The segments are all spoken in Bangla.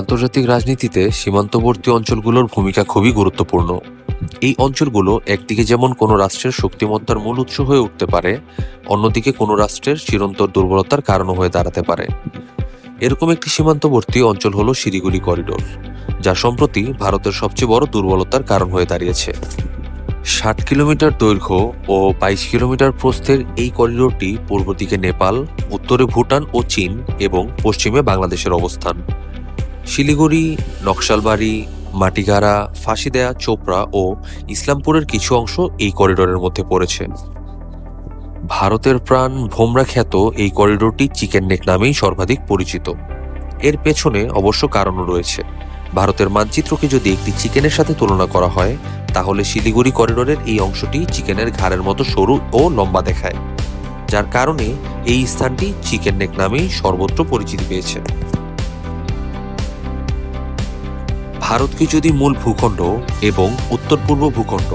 আন্তর্জাতিক রাজনীতিতে সীমান্তবর্তী অঞ্চলগুলোর ভূমিকা খুবই গুরুত্বপূর্ণ। এই অঞ্চলগুলো একদিকে যেমন কোনো রাষ্ট্রের শক্তিমত্তার মূল উৎস হয়ে উঠতে পারে, অন্যদিকে কোনো রাষ্ট্রের চিরন্তর দুর্বলতার কারণও হয়ে দাঁড়াতে পারে। এরকম একটি সীমান্তবর্তী অঞ্চল হলো শিলিগুড়ি করিডোর, যা সম্প্রতি ভারতের সবচেয়ে বড় দুর্বলতার কারণ হয়ে দাঁড়িয়েছে। ষাট কিলোমিটার দৈর্ঘ্য ও বাইশ কিলোমিটার প্রস্থের এই করিডোরটি পূর্ব দিকে নেপাল, উত্তরে ভুটান ও চীন এবং পশ্চিমে বাংলাদেশের অবস্থান। শিলিগুড়ি, নকশালবাড়ি, মাটিগাড়া, ফাঁসিদেয়া, চোপড়া ও ইসলামপুরের কিছু অংশ এই করিডোরের মধ্যে পড়েছে। ভারতের প্রাণ ভোমরা খ্যাত এই করিডোরটি চিকেন নেক নামেই সর্বাধিক পরিচিত। এর পেছনে অবশ্য কারণও রয়েছে। ভারতের মানচিত্রকে যদি একটি চিকেনের সাথে তুলনা করা হয়, তাহলে শিলিগুড়ি করিডোরের এই অংশটি চিকেনের ঘাড়ের মতো সরু ও লম্বা দেখায়, যার কারণে এই স্থানটি চিকেন নেক নামেই সর্বত্র পরিচিতি পেয়েছে। ভারতকে যদি মূল ভূখণ্ড এবং উত্তর পূর্ব ভূখণ্ড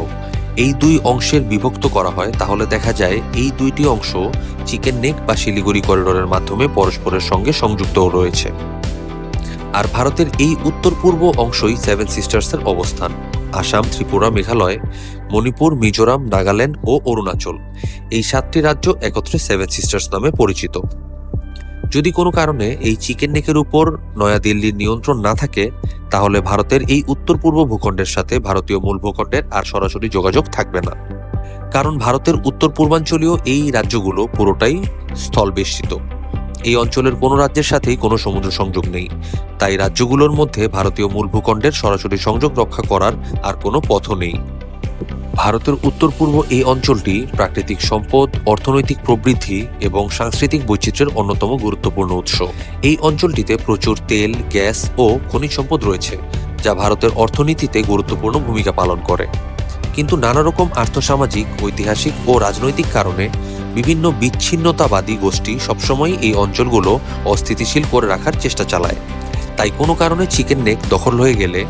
এই দুই অংশের বিভক্ত করা হয়, তাহলে দেখা যায় এই দুইটি অংশ চিকেন নেক বা শিলিগুড়ি করিডোরের মাধ্যমে পরস্পরের সঙ্গে সংযুক্ত রয়েছে। আর ভারতের এই উত্তর পূর্ব অংশই সেভেন সিস্টার্সের অবস্থান। আসাম, ত্রিপুরা, মেঘালয়, মণিপুর, মিজোরাম, নাগাল্যান্ড ও অরুণাচল। এই সাতটি রাজ্য একত্রে সেভেন সিস্টার্স নামে পরিচিত। যদি কোনো কারণে এই চিকেন নেকের উপর নয়াদিল্লির নিয়ন্ত্রণ না থাকে, তাহলে ভারতের এই উত্তর পূর্ব ভূখণ্ডের সাথে ভারতীয় মূল ভূখণ্ডের আর সরাসরি যোগাযোগ থাকবে না। কারণ ভারতের উত্তর পূর্বাঞ্চলীয় এই রাজ্যগুলো পুরোটাই স্থল বেষ্টিত এই অঞ্চলের কোনো রাজ্যের সাথেই কোনো সমুদ্র সংযোগ নেই। তাই রাজ্যগুলোর মধ্যে ভারতীয় মূল ভূখণ্ডের সরাসরি সংযোগ রক্ষা করার আর কোনো পথও নেই। ভারতের উত্তর পূর্ব এই অঞ্চলটি প্রাকৃতিক সম্পদ, অর্থনৈতিক প্রবৃদ্ধি এবং সাংস্কৃতিক বৈচিত্র্যের অন্যতম গুরুত্বপূর্ণ উৎস। এই অঞ্চলটিতে প্রচুর তেল, গ্যাস ও খনিজ সম্পদ রয়েছে, যা ভারতের অর্থনীতিতে গুরুত্বপূর্ণ ভূমিকা পালন করে। কিন্তু নানা রকম আর্থসামাজিক, ঐতিহাসিক ও রাজনৈতিক কারণে বিভিন্ন বিচ্ছিন্নতাবাদী গোষ্ঠী সবসময় এই অঞ্চলগুলো অস্থিতিশীল করে রাখার চেষ্টা চালায়। তাই কোনো কারণে চিকেন নেক দখল হয়ে গেলে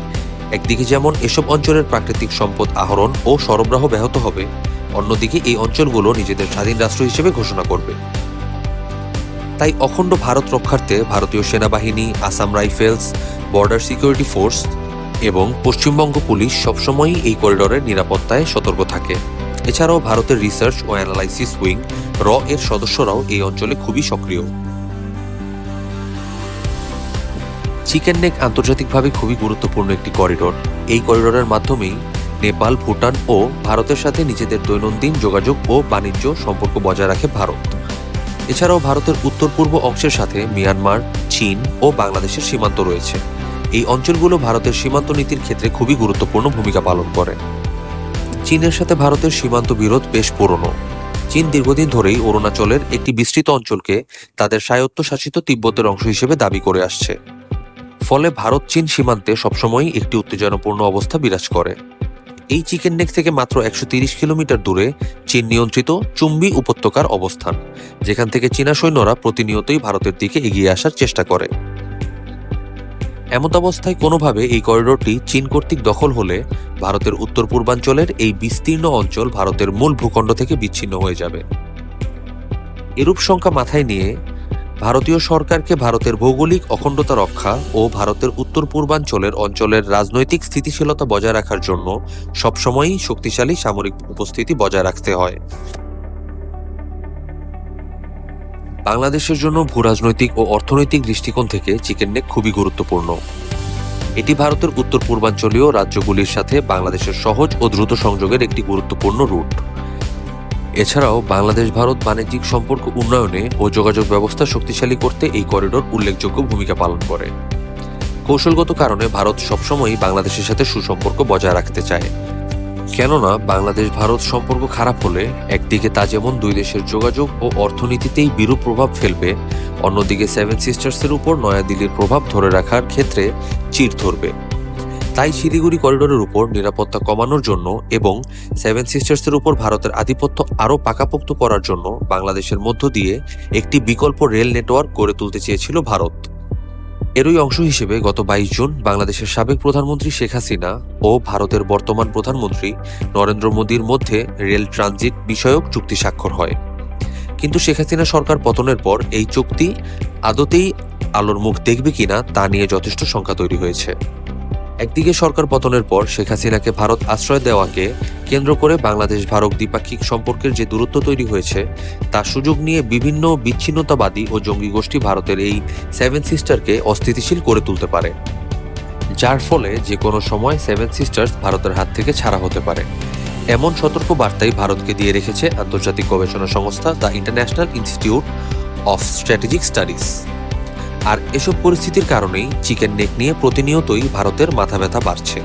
একদিকে যেমন এসব অঞ্চলের প্রাকৃতিক সম্পদ আহরণ ও সরবরাহ ব্যাহত হবে, অন্যদিকে এই অঞ্চলগুলো নিজেদের স্বাধীন রাষ্ট্র হিসেবে ঘোষণা করবে। তাই অখণ্ড ভারত রক্ষার্থে ভারতীয় সেনাবাহিনী, Assam rifles, border security force এবং পশ্চিমবঙ্গ পুলিশ সবসময়ই এই করিডোরের নিরাপত্তায় সতর্ক থাকে। এছাড়াও ভারতের রিসার্চ ও অ্যানালাইসিস উইং র এর সদস্যরাও এই অঞ্চলে খুবই সক্রিয়। চিকেন নেক আন্তর্জাতিকভাবে খুবই গুরুত্বপূর্ণ একটি করিডোর এই করিডোরের মাধ্যমেই নেপাল, ভুটান ও ভারতের সাথে নিজেদের দৈনন্দিন যোগাযোগ ও বাণিজ্য সম্পর্ক বজায় রাখে ভারত। এছাড়াও ভারতের উত্তর পূর্ব অংশের সাথে মিয়ানমার, চীন ও বাংলাদেশের সীমান্ত রয়েছে। এই অঞ্চলগুলো ভারতের সীমান্ত নীতির ক্ষেত্রে খুবই গুরুত্বপূর্ণ ভূমিকা পালন করে। চীনের সাথে ভারতের সীমান্ত বিরোধ বেশ পুরনো। চীন দীর্ঘদিন ধরেই অরুণাচলের একটি বিস্তৃত অঞ্চলকে তাদের স্বায়ত্তশাসিত তিব্বতের অংশ হিসেবে দাবি করে আসছে। ফলে ভারত চীন সীমান্তে সবসময়ই একটি উত্তেজনাপূর্ণ অবস্থা বিরাজ করে। এই চিকেন নেক থেকে মাত্র একশো কিলোমিটার দূরে চীন নিয়ন্ত্রিত চুম্বি উপত্যকার অবস্থান, যেখান থেকে চীনা সৈন্যরা প্রতিনিয়তই ভারতের দিকে এগিয়ে আসার চেষ্টা করে। এমত অবস্থায় কোনোভাবে এই করিডোরটি চীন কর্তৃক দখল হলে ভারতের উত্তর পূর্বাঞ্চলের এই বিস্তীর্ণ অঞ্চল ভারতের মূল ভূখণ্ড থেকে বিচ্ছিন্ন হয়ে যাবে। এরূপ সংখ্যা মাথায় নিয়ে ভারতীয় সরকারকে ভারতের ভৌগোলিক অখণ্ডতা রক্ষা ও ভারতের উত্তর পূর্বাঞ্চলের অঞ্চলের রাজনৈতিক স্থিতিশীলতা বজায় রাখার জন্য সবসময়ই শক্তিশালী সামরিক উপস্থিতি বজায় রাখতে হয়। বাংলাদেশের জন্য ভূরাজনৈতিক ও অর্থনৈতিক দৃষ্টিকোণ থেকে চিকেন নেক খুবই গুরুত্বপূর্ণ। এটি ভারতের উত্তর পূর্বাঞ্চলীয় রাজ্যগুলির সাথে বাংলাদেশের সহজ ও দ্রুত সংযোগের একটি গুরুত্বপূর্ণ রুট। এছাড়াও বাংলাদেশ, ভারত বাণিজ্যিক সম্পর্ক উন্নয়নে ও যোগাযোগ ব্যবস্থা শক্তিশালী করতে এই করিডোর উল্লেখযোগ্য ভূমিকা পালন করে। কৌশলগত কারণে ভারত সবসময়ই বাংলাদেশের সাথে সুসম্পর্ক বজায় রাখতে চায়। কেননা, বাংলাদেশ, ভারত সম্পর্ক খারাপ হলে একদিকে তা যেমন দুই দেশের যোগাযোগ ও অর্থনীতিতেই বিরূপ প্রভাব ফেলবে, অন্যদিকে সেভেন সিস্টার্সের উপর নয়াদিল্লির প্রভাব ধরে রাখার ক্ষেত্রে চির ধরবে। তাই শিলিগুড়ি করিডোরের উপর নিরাপত্তা কমানোর জন্য এবং সেভেন সিস্টার্সের উপর ভারতের আধিপত্য আরও পাকাপোক্ত করার জন্য বাংলাদেশের মধ্য দিয়ে একটি বিকল্প রেল নেটওয়ার্ক গড়ে তুলতে চেয়েছিল ভারত। এরই অংশ হিসেবে গত বাইশ জুন বাংলাদেশের সাবেক প্রধানমন্ত্রী শেখ হাসিনা ও ভারতের বর্তমান প্রধানমন্ত্রী নরেন্দ্র মোদীর মধ্যে রেল ট্রানজিট বিষয়ক চুক্তি স্বাক্ষর হয়। কিন্তু শেখ হাসিনা সরকার পতনের পর এই চুক্তি আদতেই আলোর মুখ দেখবে কিনা তা নিয়ে যথেষ্ট শঙ্কা তৈরি হয়েছে। একদিকে সরকার পতনের পর শেখ হাসিনাকে ভারত আশ্রয় দেওয়াকে কেন্দ্র করে বাংলাদেশ ভারত দ্বিপাক্ষিক সম্পর্কের যে দূরত্ব তৈরি হয়েছে তার সুযোগ নিয়ে বিভিন্ন বিচ্ছিন্নতাবাদী ও জঙ্গি গোষ্ঠী ভারতের এই সেভেন সিস্টারকে অস্থিতিশীল করে তুলতে পারে, যার ফলে যে কোনো সময় সেভেন সিস্টার্স ভারতের হাত থেকে ছাড়া হতে পারে। এমন সতর্ক বার্তাই ভারতকে দিয়ে রেখেছে আন্তর্জাতিক গবেষণা সংস্থা the international institute of strategic studies. আর এসব পরিস্থিতির কারণেই চিকেন নেক নিয়ে প্রতিনিয়তই ভারতের মাথা ব্যথা বাড়ছে।